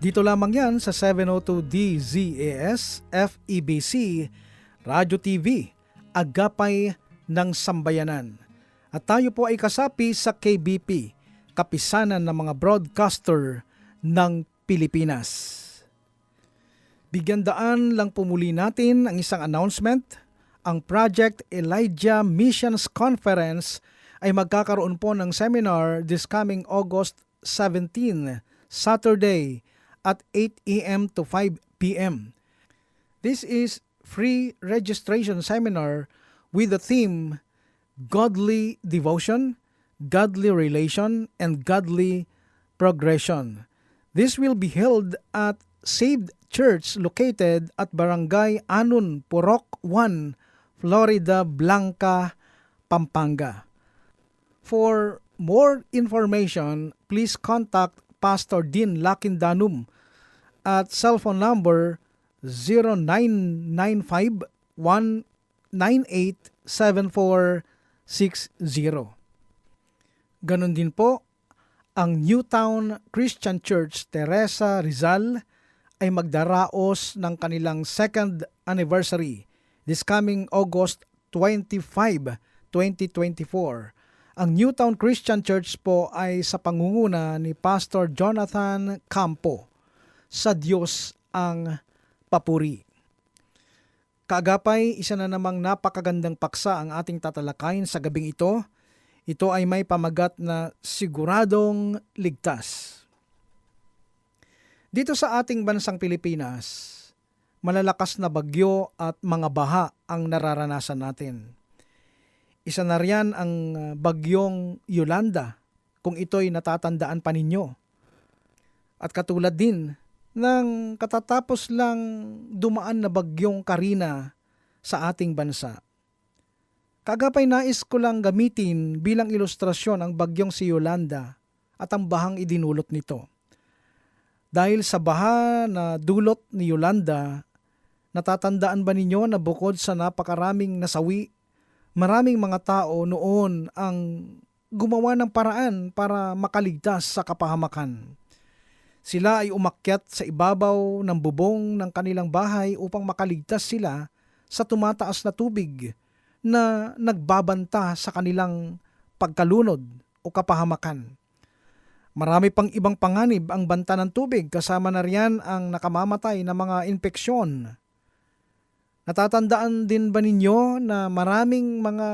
Dito lamang yan sa 702 DZAS FEBC Radio TV, Agapay ng Sambayanan. At tayo po ay kasapi sa KBP, kapisanan ng mga broadcaster ng Pilipinas. Bigyan daan lang pumuli natin ang isang announcement. Ang Project Elijah Missions Conference ay magkakaroon po ng seminar this coming August 17, Saturday at 8 a.m. to 5 p.m. This is free registration seminar with the theme Godly Devotion, Godly Relation, and Godly Progression. This will be held at Saved Church located at Barangay Anun, Purok 1, Florida Blanca, Pampanga. For more information, please contact Pastor Dean Lakindanum at cellphone number 0995-198-7460. Ganon din po, ang Newtown Christian Church Teresa Rizal ay magdaraos ng kanilang second anniversary this coming August 25, 2024. Ang Newtown Christian Church po ay sa pangunguna ni Pastor Jonathan Campo. Sa Diyos ang papuri. Kaagapay, isa na namang napakagandang paksa ang ating tatalakayin sa gabing ito. Ito ay may pamagat na siguradong ligtas. Dito sa ating bansang Pilipinas, malalakas na bagyo at mga baha ang nararanasan natin. Isa na riyan ang ah, bagyong Yolanda kung ito'y natatandaan pa ninyo. At katulad din ng katatapos lang dumaan na bagyong Karina sa ating bansa. Kagapay nais ko lang gamitin bilang ilustrasyon ang bagyong si Yolanda at ang bahang idinulot nito. Dahil sa baha na dulot ni Yolanda, natatandaan ba ninyo na bukod sa napakaraming nasawi, maraming mga tao noon ang gumawa ng paraan para makaligtas sa kapahamakan. Sila ay umakyat sa ibabaw ng bubong ng kanilang bahay upang makaligtas sila sa tumataas na tubig na nagbabanta sa kanilang pagkalunod o kapahamakan. Marami pang ibang panganib ang banta ng tubig kasama na riyan ang nakamamatay na mga infeksyon. Natatandaan din ba ninyo na maraming mga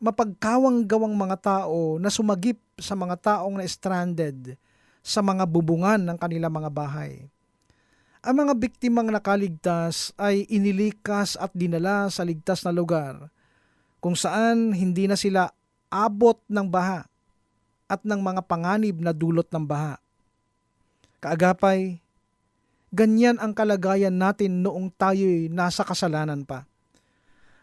mapagkawang-gawang mga tao na sumagip sa mga taong na stranded sa mga bubungan ng kanilang mga bahay. Ang mga biktimang nakaligtas ay inilikas at dinala sa ligtas na lugar kung saan hindi na sila abot ng baha at ng mga panganib na dulot ng baha. Kaagapay, ganyan ang kalagayan natin noong tayo'y nasa kasalanan pa.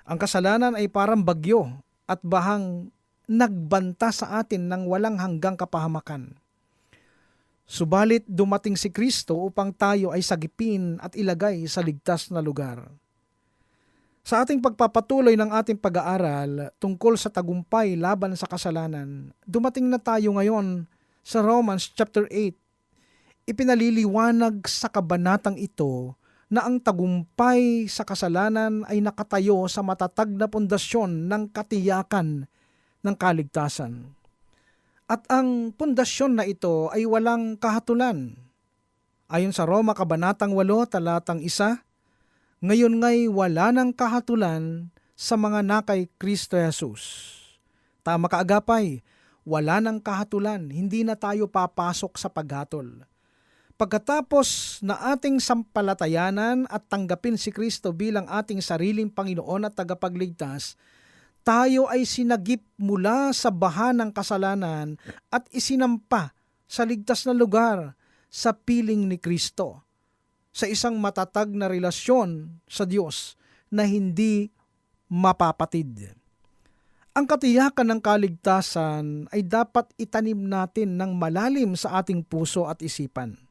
Ang kasalanan ay parang bagyo at bahang nagbanta sa atin ng walang hanggang kapahamakan. Subalit dumating si Kristo upang tayo ay sagipin at ilagay sa ligtas na lugar. Sa ating pagpapatuloy ng ating pag-aaral tungkol sa tagumpay laban sa kasalanan, dumating na tayo ngayon sa Romans chapter 8. Ipinaliliwanag sa kabanatang ito na ang tagumpay sa kasalanan ay nakatayo sa matatag na pundasyon ng katiyakan ng kaligtasan. At ang pundasyon na ito ay walang kahatulan. Ayon sa Roma Kabanatang 8, talatang 1, ngayon ngay wala ng kahatulan sa mga nakay Kristo Jesus. Tama kaagapay, wala ng kahatulan, hindi na tayo papasok sa paghatol. Pagkatapos na ating sampalatayanan at tanggapin si Kristo bilang ating sariling Panginoon at tagapagligtas, tayo ay sinagip mula sa baha ng kasalanan at isinampa sa ligtas na lugar sa piling ni Kristo. sa isang matatag na relasyon sa Diyos na hindi mapapatid. Ang katiyakan ng kaligtasan ay dapat itanim natin ng malalim sa ating puso at isipan.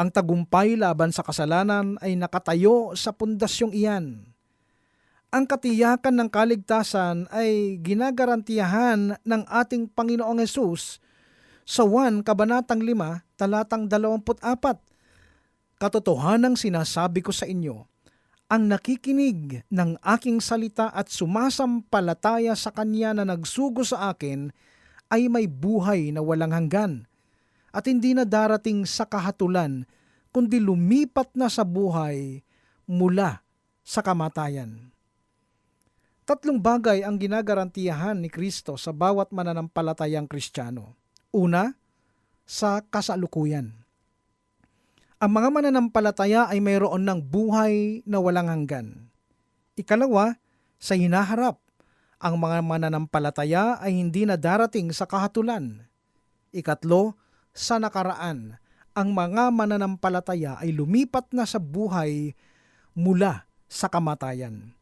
Ang tagumpay laban sa kasalanan ay nakatayo sa pundasyong iyan. Ang katiyakan ng kaligtasan ay ginagarantiyahan ng ating Panginoong Yesus sa 1 Kabanatang 5, talatang 24. Katotohanang sinasabi ko sa inyo, ang nakikinig ng aking salita at sumasampalataya sa Kanya na nagsugo sa akin ay may buhay na walang hanggan at hindi na darating sa kahatulan kundi lumipat na sa buhay mula sa kamatayan. Tatlong bagay ang ginagarantiyahan ni Kristo sa bawat mananampalatayang Kristiyano. Una, sa kasalukuyan. Ang mga mananampalataya ay mayroon ng buhay na walang hanggan. Ikalawa, sa hinaharap. Ang mga mananampalataya ay hindi na darating sa kahatulan. Ikatlo, sa nakaraan. Ang mga mananampalataya ay lumipat na sa buhay mula sa kamatayan.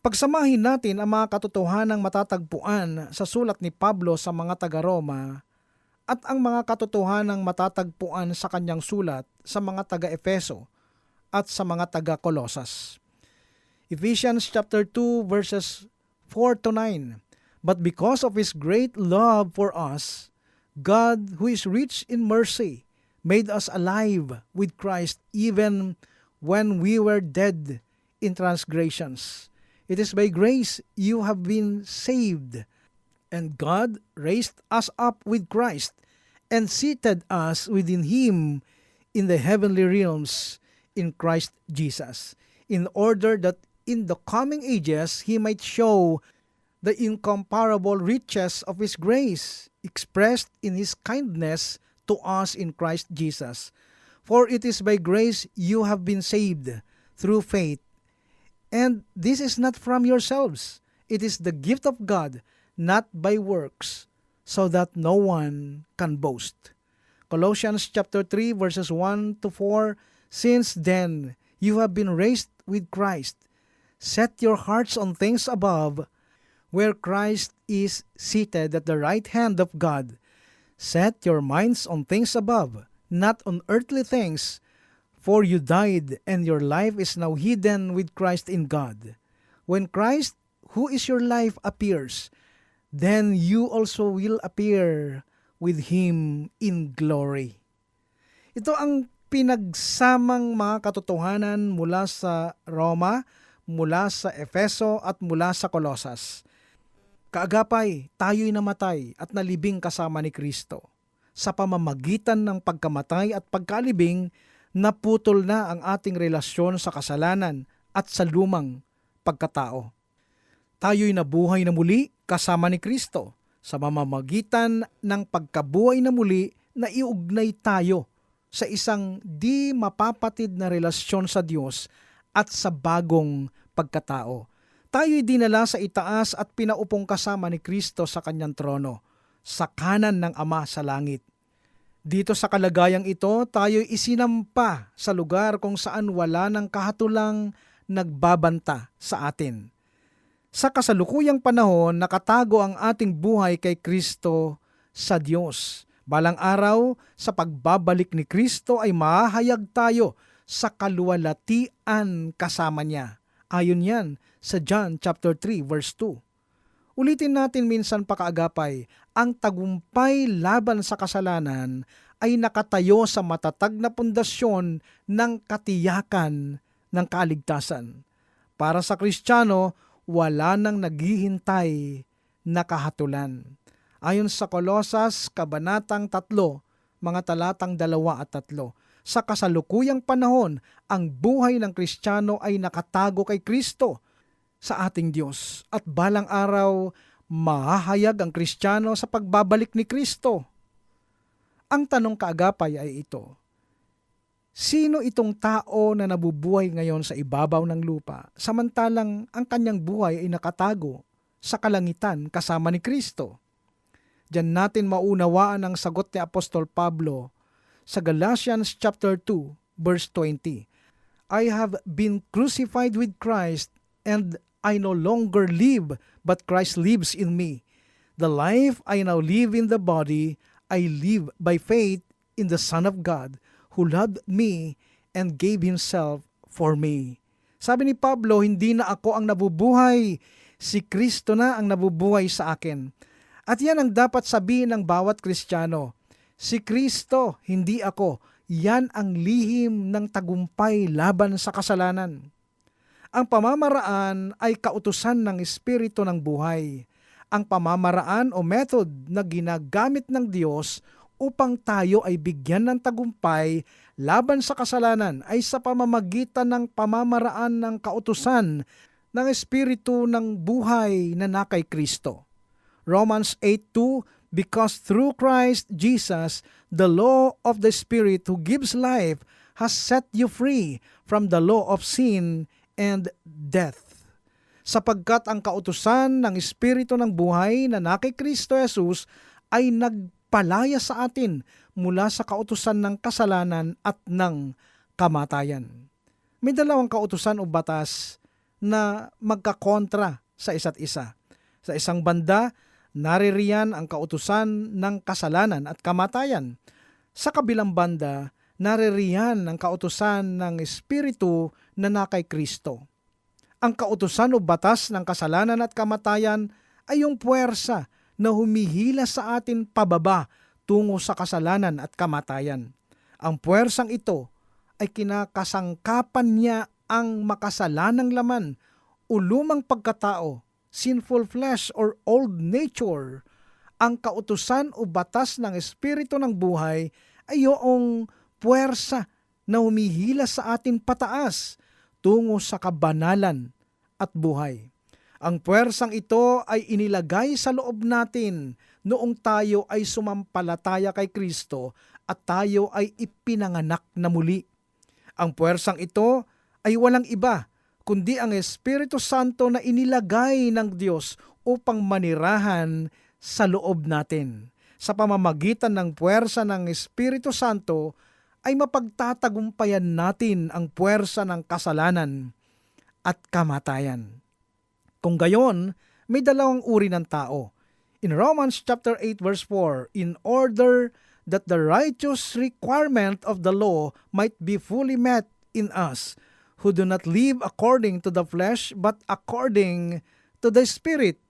Pagsamahin natin ang mga katotohanang matatagpuan sa sulat ni Pablo sa mga taga-Roma at ang mga katotohanang matatagpuan sa kanyang sulat sa mga taga-Efeso at sa mga taga-Kolosas. Ephesians chapter 2 verses 4 to 9. But because of his great love for us, God, who is rich in mercy, made us alive with Christ even when we were dead in transgressions. It is by grace you have been saved. And God raised us up with Christ and seated us within Him in the heavenly realms in Christ Jesus, in order that in the coming ages He might show the incomparable riches of His grace expressed in His kindness to us in Christ Jesus. For it is by grace you have been saved through faith. And this is not from yourselves, it is the gift of God, not by works, so that no one can boast. Colossians chapter 3 verses 1 to 4 Since then you have been raised with Christ. Set your hearts on things above, where Christ is seated at the right hand of God. Set your minds on things above, not on earthly things, for you died, and your life is now hidden with Christ in God. When Christ, who is your life, appears, then you also will appear with Him in glory. Ito ang pinagsamang mga katotohanan mula sa Roma, mula sa Efeso at mula sa Kolosas. Kaagapay, tayo'y namatay at nalibing kasama ni Kristo. Sa pamamagitan ng pagkamatay at pagkalibing, naputol na ang ating relasyon sa kasalanan at sa lumang pagkatao. Tayo'y nabuhay na muli kasama ni Kristo sa mamamagitan ng pagkabuhay na muli na iugnay tayo sa isang di mapapatid na relasyon sa Diyos at sa bagong pagkatao. Tayo'y dinala sa itaas at pinaupong kasama ni Kristo sa kanyang trono, sa kanan ng Ama sa langit. Dito sa kalagayang ito, tayo'y isinampa sa lugar kung saan wala ng kahatulang nagbabanta sa atin. Sa kasalukuyang panahon, nakatago ang ating buhay kay Kristo sa Diyos. Balang araw, sa pagbabalik ni Kristo ay mahayag tayo sa kaluwalhatian kasama niya. Ayon yan sa John chapter 3 verse 2. Ulitin natin minsan pakaagapay, ang tagumpay laban sa kasalanan ay nakatayo sa matatag na pundasyon ng katiyakan ng kaligtasan. Para sa Kristiyano, wala nang naghihintay na kahatulan. Ayon sa Kolosas, Kabanatang 3, mga talatang 2 at 3, sa kasalukuyang panahon, ang buhay ng Kristiyano ay nakatago kay Kristo sa ating Diyos at balang araw mahahayag ang Kristiyano sa pagbabalik ni Kristo. Ang tanong kaagapay ay ito, Sino itong tao na nabubuhay ngayon sa ibabaw ng lupa samantalang ang kanyang buhay ay nakatago sa kalangitan kasama ni Kristo? Diyan natin maunawaan ang sagot ni Apostol Pablo sa Galatians chapter 2 verse 20. I have been crucified with Christ, and I no longer live, but Christ lives in me. The life I now live in the body, I live by faith in the Son of God, who loved me and gave Himself for me. Sabi ni Pablo, hindi na ako ang nabubuhay, si Kristo na ang nabubuhay sa akin. At yan ang dapat sabihin ng bawat Kristiyano. Si Kristo, hindi ako. Yan ang lihim ng tagumpay laban sa kasalanan. Ang pamamaraan ay kautusan ng Espiritu ng buhay. Ang pamamaraan o method na ginagamit ng Diyos upang tayo ay bigyan ng tagumpay laban sa kasalanan ay sa pamamagitan ng pamamaraan ng kautusan ng Espiritu ng buhay na nakay Kristo. Romans 8.2 Because through Christ Jesus, the law of the Spirit who gives life has set you free from the law of sin and death. Sapagkat ang kautusan ng Espiritu ng buhay na nakay Kristo Jesus ay nagpalaya sa atin mula sa kautusan ng kasalanan at ng kamatayan. May dalawang kautusan o batas na magkakontra sa isa't isa. Sa isang banda, naririyan ang kautusan ng kasalanan at kamatayan. Sa kabilang banda, naririyan ang kautusan ng Espiritu na nakay Kristo. Ang kautusan o batas ng kasalanan at kamatayan ay yung puwersa na humihila sa atin pababa tungo sa kasalanan at kamatayan. Ang puwersang ito ay kinakasangkapan niya ang makasalanang laman o lumang pagkatao, sinful flesh or old nature. Ang kautusan o batas ng Espiritu ng buhay ay yung puwersa na humihila sa atin pataas tungo sa kabanalan at buhay. Ang puwersang ito ay inilagay sa loob natin noong tayo ay sumampalataya kay Kristo at tayo ay ipinanganak na muli. Ang puwersang ito ay walang iba kundi ang Espiritu Santo na inilagay ng Diyos upang manirahan sa loob natin. Sa pamamagitan ng puwersa ng Espiritu Santo ay mapagtatagumpayan natin ang puwersa ng kasalanan at kamatayan. Kung gayon, may dalawang uri ng tao. In Romans chapter 8 verse 4, in order that the righteous requirement of the law might be fully met in us, who do not live according to the flesh but according to the Spirit,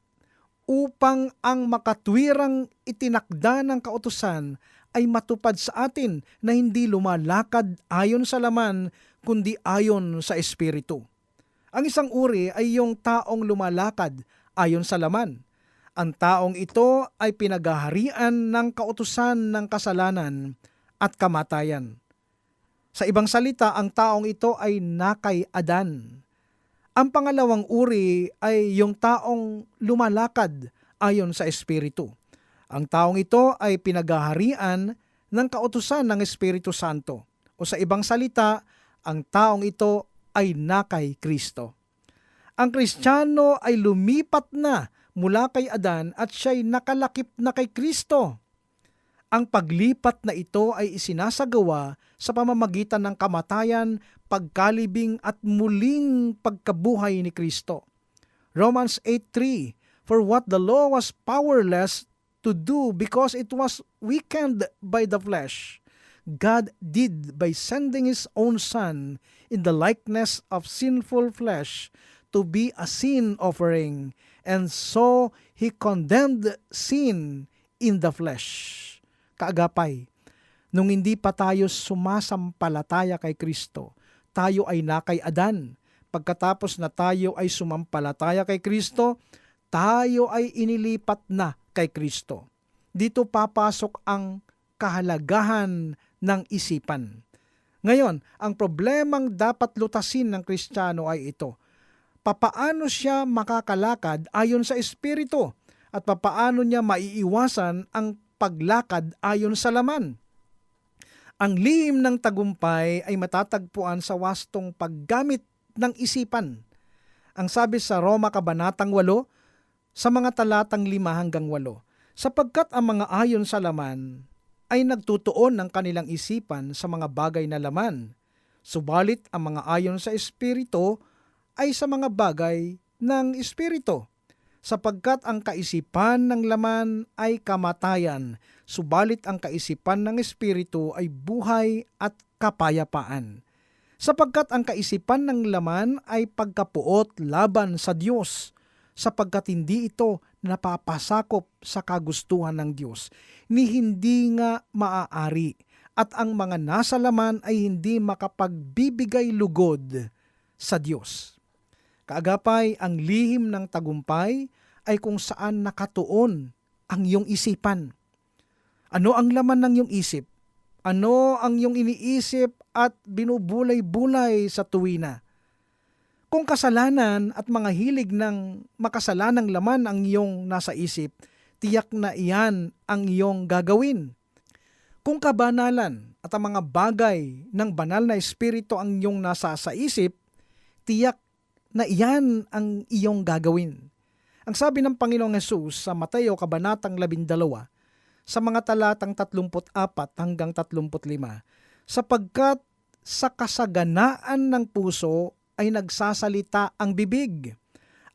upang ang makatwirang itinakda ng kautusan ay matupad sa atin na hindi lumalakad ayon sa laman kundi ayon sa Espiritu. Ang isang uri ay yung taong lumalakad ayon sa laman. Ang taong ito ay pinaghaharian ng kautusan ng kasalanan at kamatayan. Sa ibang salita, ang taong ito ay nakay Adan. Ang pangalawang uri ay yung taong lumalakad ayon sa Espiritu. Ang taong ito ay pinaghaharian ng kautusan ng Espiritu Santo. O sa ibang salita, ang taong ito ay nakay Kristo. Ang Kristiyano ay lumipat na mula kay Adan at siya'y nakalakip na kay Kristo. Ang paglipat na ito ay isinasagawa sa pamamagitan ng kamatayan, pagkalibing at muling pagkabuhay ni Kristo. Romans 8.3 For what the law was powerless to do because it was weakened by the flesh, God did by sending His own Son in the likeness of sinful flesh to be a sin offering, and so He condemned sin in the flesh. Kaagapay, nung hindi pa tayo sumasampalataya kay Kristo, tayo ay nakay Adan. Pagkatapos na tayo ay sumampalataya kay Kristo, tayo ay inilipat na kay Kristo. Dito papasok ang kahalagahan ng isipan. Ngayon, ang problemang dapat lutasin ng Kristiyano ay ito. Papaano siya makakalakad ayon sa Espiritu at papaano niya maiiwasan ang paglakad ayon sa laman? Ang lihim ng tagumpay ay matatagpuan sa wastong paggamit ng isipan. Ang sabi sa Roma Kabanatang 8, sa mga talatang 5 hanggang 8, sapagkat ang mga ayon sa laman ay nagtutuon ng kanilang isipan sa mga bagay na laman, Subalit ang mga ayon sa Espiritu ay sa mga bagay ng Espiritu sapagkat ang kaisipan ng laman ay kamatayan, subalit ang kaisipan ng Espiritu ay buhay at kapayapaan. Sapagkat ang kaisipan ng laman ay pagkapuot laban sa Diyos, sapagkat hindi ito napapasakop sa kagustuhan ng Diyos, ni hindi nga maaari, at ang mga nasa laman ay hindi makapagbibigay lugod sa Diyos. Kaagapay, ang lihim ng tagumpay ay kung saan nakatuon ang iyong isipan. Ano ang laman ng iyong isip? Ano ang iyong iniisip at binubulay-bulay sa tuwina? Kung kasalanan at mga hilig ng makasalanang laman ang iyong nasa isip, tiyak na iyan ang iyong gagawin. Kung kabanalan at ang mga bagay ng banal na espiritu ang iyong nasa sa isip, tiyak na iyan ang iyong gagawin. Ang sabi ng Panginoong Yesus sa Mateo Kabanatang 12, sa mga talatang 34 hanggang 35, sapagkat sa kasaganaan ng puso ay nagsasalita ang bibig.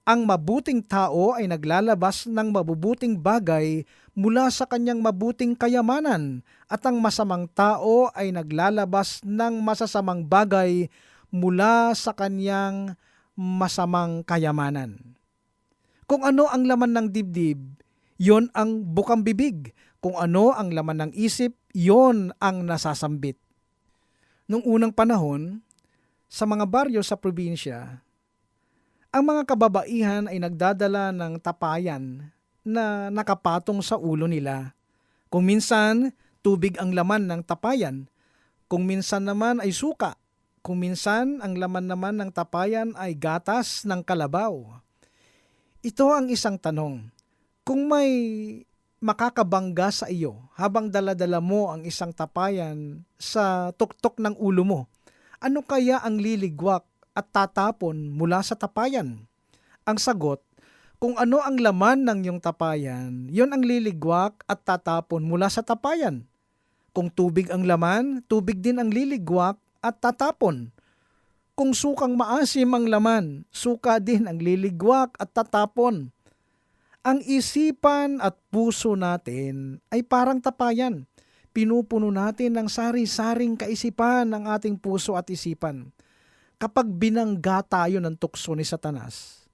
Ang mabuting tao ay naglalabas ng mabubuting bagay mula sa kanyang mabuting kayamanan at ang masamang tao ay naglalabas ng masasamang bagay mula sa kanyang masamang kayamanan. Kung ano ang laman ng dibdib, yon ang bukang bibig. Kung ano ang laman ng isip, yon ang nasasambit. Nung unang panahon, sa mga baryo sa probinsya, ang mga kababaihan ay nagdadala ng tapayan na nakapatong sa ulo nila. Kung minsan, tubig ang laman ng tapayan. Kung minsan naman ay suka kung minsan, ang laman naman ng tapayan ay gatas ng kalabaw. Ito ang isang tanong. Kung may makakabangga sa iyo habang daladala mo ang isang tapayan sa tuktok ng ulo mo, ano kaya ang liligwak at tatapon mula sa tapayan? Ang sagot, kung ano ang laman ng iyong tapayan, yon ang liligwak at tatapon mula sa tapayan. Kung tubig ang laman, tubig din ang liligwak at tatapon. Kung sukang maasim ang laman, suka din ang liligwak at tatapon. Ang isipan at puso natin ay parang tapayan. Pinupuno natin ng sari-saring kaisipan ng ating puso at isipan. Kapag binangga tayo ng tukso ni Satanas,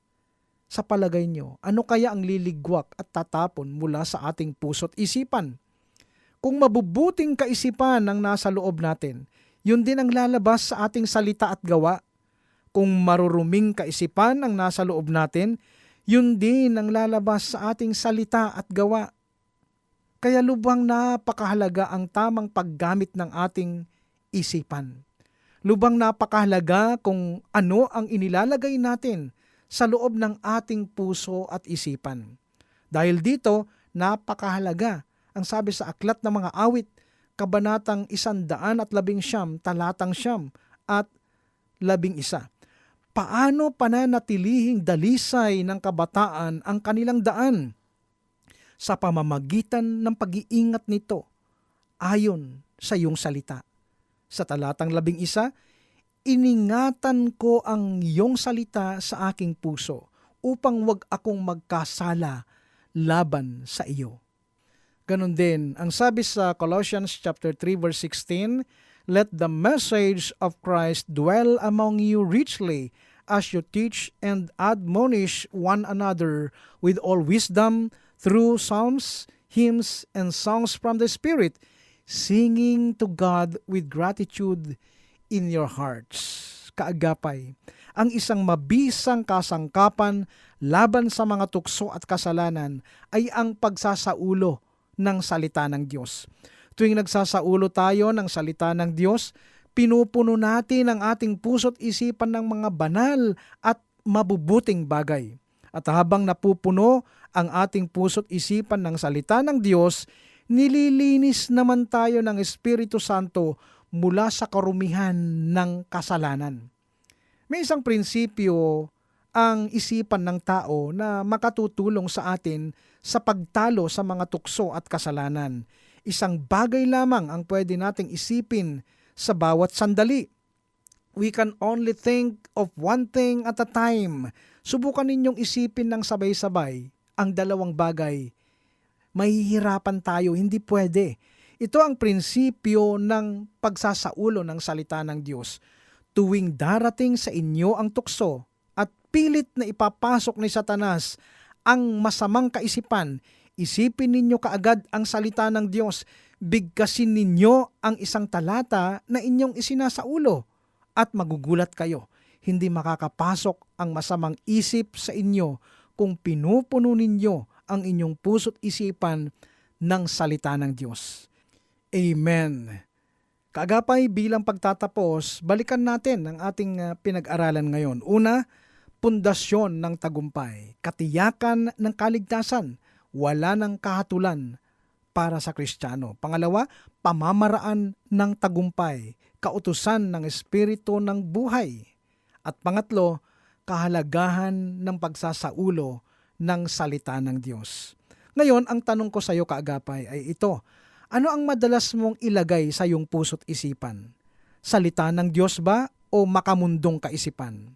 sa palagay nyo, ano kaya ang liligwak at tatapon mula sa ating puso't isipan? Kung mabubuting kaisipan ang nasa loob natin, yun din ang lalabas sa ating salita at gawa. Kung maruruming kaisipan ang nasa loob natin, yun din ang lalabas sa ating salita at gawa. Kaya lubang napakahalaga ang tamang paggamit ng ating isipan. Lubang napakahalaga kung ano ang inilalagay natin sa loob ng ating puso at isipan. Dahil dito, napakahalaga ang sabi sa aklat ng mga awit kabanatang isandaan at labing siyam, talatang siyam at labing isa. Paano pananatilihing dalisay ng kabataan ang kanilang daan? Sa pamamagitan ng pag-iingat nito, ayon sa iyong salita. Sa talatang labing isa, iningatan ko ang iyong salita sa aking puso upang wag akong magkasala laban sa iyo. Ganon din, ang sabi sa Colossians chapter 3 verse 16, Let the message of Christ dwell among you richly as you teach and admonish one another with all wisdom through psalms, hymns, and songs from the Spirit, singing to God with gratitude in your hearts. Kaagapay, ang isang mabisang kasangkapan laban sa mga tukso at kasalanan ay ang pagsasaulo ng salita ng Diyos. Tuwing nagsasaulo tayo ng salita ng Diyos, pinupuno natin ang ating puso't isipan ng mga banal at mabubuting bagay. At habang napupuno ang ating puso't isipan ng salita ng Diyos, nililinis naman tayo ng Espiritu Santo mula sa karumihan ng kasalanan. May isang prinsipyo ang isipan ng tao na makatutulong sa atin sa pagtalo sa mga tukso at kasalanan. Isang bagay lamang ang pwede nating isipin sa bawat sandali. we can only think of one thing at a time. Subukan ninyong isipin ng sabay-sabay ang dalawang bagay. Mahihirapan tayo, hindi pwede. Ito ang prinsipyo ng pagsasaulo ng salita ng Diyos. Tuwing darating sa inyo ang tukso at pilit na ipapasok ni Satanas ang masamang kaisipan, isipin ninyo kaagad ang salita ng Diyos. Bigkasin ninyo ang isang talata na inyong isinasaulo at magugulat kayo. Hindi makakapasok ang masamang isip sa inyo kung pinupuno ninyo ang inyong puso't isipan ng salita ng Diyos. Amen. Kaagapay bilang pagtatapos, balikan natin ang ating ah, pinag-aralan ngayon. Una, pundasyon ng tagumpay, katiyakan ng kaligtasan, wala ng kahatulan para sa Kristiyano. Pangalawa, pamamaraan ng tagumpay, kautusan ng Espiritu ng buhay. At pangatlo, kahalagahan ng pagsasaulo ng salita ng Diyos. Ngayon, ang tanong ko sa iyo kaagapay ay ito. Ano ang madalas mong ilagay sa iyong puso't isipan? Salita ng Diyos ba o makamundong kaisipan?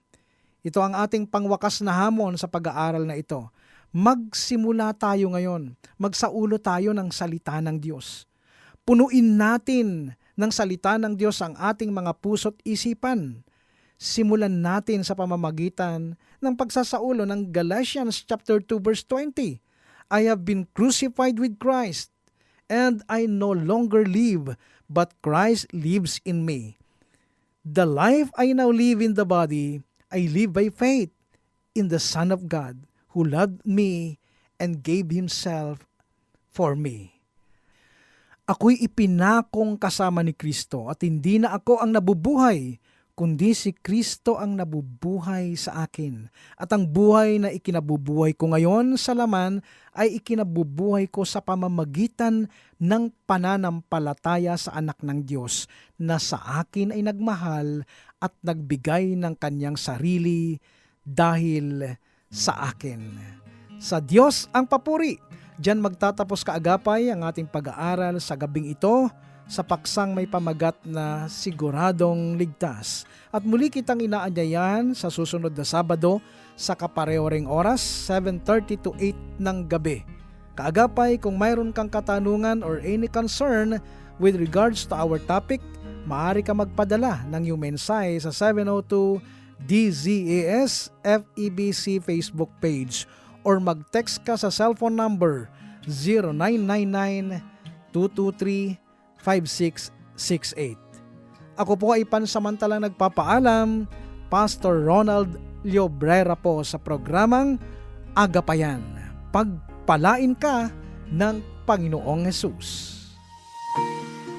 Ito ang ating pangwakas na hamon sa pag-aaral na ito. Magsimula tayo ngayon. Magsaulo tayo ng salita ng Diyos. Punuin natin ng salita ng Diyos ang ating mga puso't isipan. Simulan natin sa pamamagitan ng pagsasaulo ng Galatians chapter 2 verse 20. I have been crucified with Christ, and I no longer live, but Christ lives in me. The life I now live in the body, I live by faith in the Son of God who loved me and gave Himself for me. Ako'y ipinakong kasama ni Kristo at hindi na ako ang nabubuhay, kundi si Kristo ang nabubuhay sa akin. At ang buhay na ikinabubuhay ko ngayon sa laman ay ikinabubuhay ko sa pamamagitan ng pananampalataya sa anak ng Diyos na sa akin ay nagmahal at nagbigay ng kanyang sarili dahil sa akin. Sa Diyos ang papuri. Diyan magtatapos kaagapay ang ating pag-aaral sa gabing ito sa paksang may pamagat na siguradong ligtas. At muli kitang inaanyayahan sa susunod na Sabado sa kapareho ring oras, 7.30 to 8 ng gabi. Kaagapay, kung mayroon kang katanungan or any concern with regards to our topic, maaari ka magpadala ng iyong mensahe sa 702 DZAS FEBC Facebook page or mag-text ka sa cellphone number 0999-223-5668. Ako po ay pansamantalang nagpapaalam, Pastor Ronald Llobrera po sa programang Agapayan. Pagpalain ka ng Panginoong Hesus.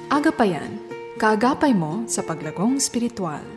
Agapayan, kaagapay mo sa paglagong spiritual.